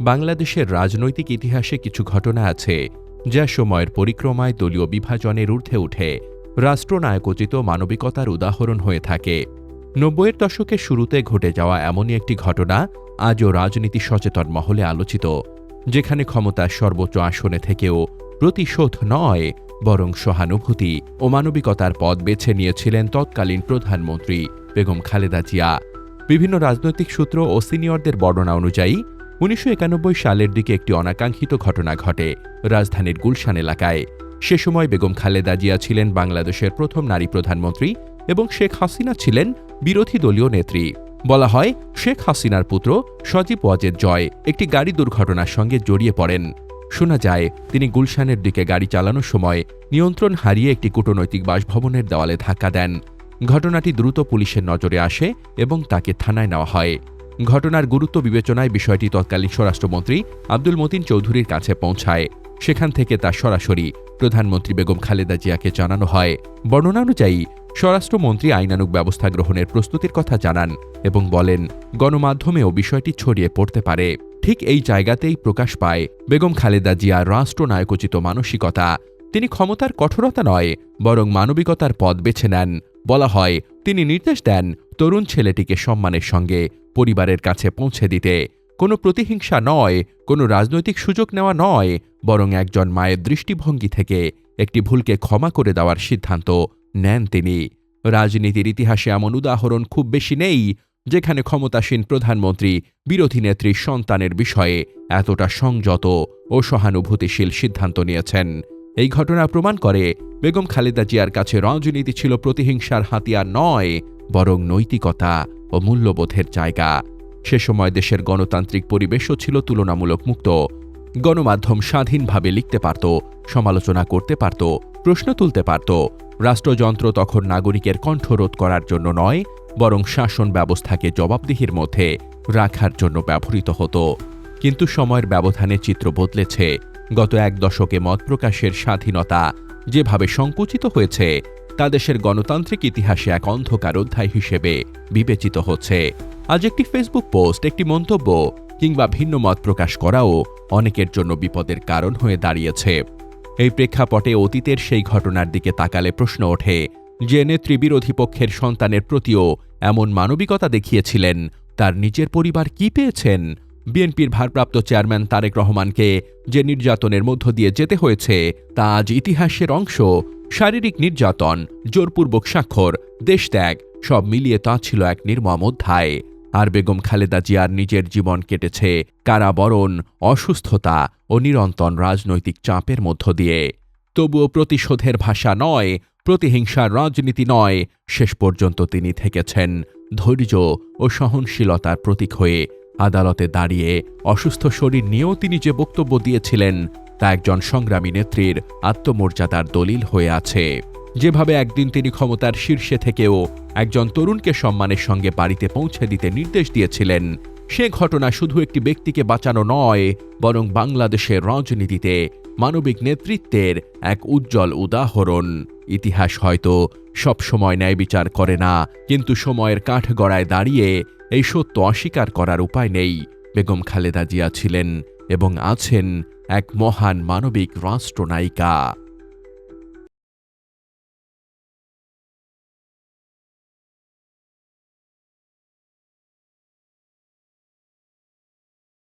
বাংলাদেশের রাজনৈতিক ইতিহাসে কিছু ঘটনা আছে, যা সময়ের পরিক্রমায় দলীয় বিভাজনের ঊর্ধ্বে উঠে। রাষ্ট্রনায়কোচিত মানবিকতার উদাহরণ হয়ে থাকে। নব্বইয়ের দশকের শুরুতে ঘটে যাওয়া এমনই একটি ঘটনা আজও রাজনীতি সচেতন মহলে আলোচিত, যেখানে ক্ষমতার সর্বোচ্চ আসনে থেকেও প্রতিশোধ নয়, বরং সহানুভূতি ও মানবিকতার পথ বেছে নিয়েছিলেন তৎকালীন প্রধানমন্ত্রী বেগম খালেদা জিয়া। বিভিন্ন রাজনৈতিক সূত্র ও সিনিয়রদের বর্ণনা অনুযায়ী উনিশশো একানব্বই সালের দিকে একটি অনাকাঙ্ক্ষিত ঘটনা ঘটে রাজধানীর গুলশান এলাকায়। সে সময় বেগম খালেদা জিয়া ছিলেন বাংলাদেশের প্রথম নারী প্রধানমন্ত্রী এবং শেখ হাসিনা ছিলেন বিরোধী দলীয় নেত্রী। বলা হয়, শেখ হাসিনার পুত্র সজীব ওয়াজেদ জয় একটি গাড়ি দুর্ঘটনার সঙ্গে জড়িয়ে পড়েন। শোনা যায়, তিনি গুলশানের দিকে গাড়ি চালানোর সময় নিয়ন্ত্রণ হারিয়ে একটি কূটনৈতিক বাসভবনের দেওয়ালে ধাক্কা দেন। ঘটনাটি দ্রুত পুলিশের নজরে আসে এবং তাকে থানায় নেওয়া হয়। ঘটনার গুরুত্ব বিবেচনায় বিষয়টি তৎকালীন স্বরাষ্ট্রমন্ত্রী আব্দুল মতিন চৌধুরীর কাছে পৌঁছায়। সেখান থেকে তা সরাসরি প্রধানমন্ত্রী বেগম খালেদা জিয়াকে জানানো হয়। বর্ণনা অনুযায়ী স্বরাষ্ট্রমন্ত্রী আইনানুক ব্যবস্থা গ্রহণের প্রস্তুতির কথা জানান এবং বলেন, গণমাধ্যমেও বিষয়টি ছড়িয়ে পড়তে পারে। ঠিক এই জায়গাতেই প্রকাশ পায় বেগম খালেদা জিয়ার রাষ্ট্রনায়কোচিত মানসিকতা। তিনি ক্ষমতার কঠোরতা নয়, বরং মানবিকতার পথ বেছে নেন। বলা হয়, তিনি নির্দেশ দেন তরুণ ছেলেটিকে সম্মানের সঙ্গে পরিবারের কাছে পৌঁছে দিতে। কোনো প্রতিহিংসা নয়, কোনো রাজনৈতিক সুযোগ নেওয়া নয়, বরং একজন মায়ের দৃষ্টিভঙ্গি থেকে একটি ভুলকে ক্ষমা করে দেওয়ার সিদ্ধান্ত নেন তিনি। রাজনীতির ইতিহাসে এমন উদাহরণ খুব বেশি নেই, যেখানে ক্ষমতাসীন প্রধানমন্ত্রী বিরোধী নেত্রীর সন্তানের বিষয়ে এতটা সংযত ও সহানুভূতিশীল সিদ্ধান্ত নিয়েছেন। এই ঘটনা প্রমাণ করে বেগম খালেদা জিয়ার কাছে রাজনীতি ছিল প্রতিহিংসার হাতিয়ার নয় বরং নৈতিকতা ও মূল্যবোধের জায়গা। সে সময় দেশের গণতান্ত্রিক পরিবেশও ছিল তুলনামূলক মুক্ত। গণমাধ্যম স্বাধীনভাবে লিখতে পারত, সমালোচনা করতে পারত, প্রশ্ন তুলতে পারত। রাষ্ট্রযন্ত্র তখন নাগরিকের কণ্ঠরোধ করার জন্য নয়, বরং শাসন ব্যবস্থাকে জবাবদিহির মধ্যে রাখার জন্য ব্যবহৃত হতো। কিন্তু সময়ের ব্যবধানে চিত্র বদলেছে। গত এক দশকে মত প্রকাশের স্বাধীনতা যেভাবে সংকুচিত হয়েছে তা দেশের গণতান্ত্রিক ইতিহাসে এক অন্ধকার অধ্যায় হিসেবে বিবেচিত হচ্ছে। আজ একটি ফেসবুক পোস্ট একটি মন্তব্য, কিংবা ভিন্ন মত প্রকাশ করাও অনেকের জন্য বিপদের কারণ হয়ে দাঁড়িয়েছে। এই প্রেক্ষাপটে অতীতের সেই ঘটনার দিকে তাকালে প্রশ্ন ওঠে, যে নেত্রী বিরোধী পক্ষের সন্তানের প্রতিও এমন মানবিকতা দেখিয়েছিলেন, তার নিজের পরিবার কি পেয়েছেন? বিএনপির ভারপ্রাপ্ত চেয়ারম্যান তারেক রহমানকে যে নির্যাতনের মধ্য দিয়ে যেতে হয়েছে, তা আজ ইতিহাসের অংশ শারীরিক নির্যাতন, জোরপূর্বক স্বাক্ষর, দেশত্যাগ, সব মিলিয়ে তা ছিল এক নির্মম অধ্যায়। আর বেগম খালেদা জিয়ার নিজের জীবন কেটেছে কারাবরণ, অসুস্থতা ও নিরন্তন রাজনৈতিক চাপের মধ্য দিয়ে। তবুও প্রতিশোধের ভাষা নয়, প্রতিহিংসার রাজনীতি নয়, শেষ পর্যন্ত তিনি থেকেছেন ধৈর্য ও সহনশীলতার প্রতীক হয়ে আদালতে দাঁড়িয়ে অসুস্থ শরীর নিয়েও তিনি যে বক্তব্য দিয়েছিলেন, তা একজন সংগ্রামী নেত্রীর আত্মমর্যাদার দলিল হয়ে আছে। যেভাবে একদিন তিনি ক্ষমতার শীর্ষে থেকেও একজন তরুণকে সম্মানের সঙ্গে বাড়িতে পৌঁছে দিতে নির্দেশ দিয়েছিলেন, সে ঘটনা শুধু একটি ব্যক্তিকে বাঁচানো নয়, বরং বাংলাদেশের রাজনীতিতে মানবিক নেতৃত্বের এক উজ্জ্বল উদাহরণ। ইতিহাস হয়তো সবসময় ন্যায় বিচার করে না, কিন্তু সময়ের কাঠগড়ায় দাঁড়িয়ে এই সত্য অস্বীকার করার উপায় নেই। বেগম খালেদা জিয়া ছিলেন এবং আছেন এক মহান মানবিক রাষ্ট্রনায়িকা।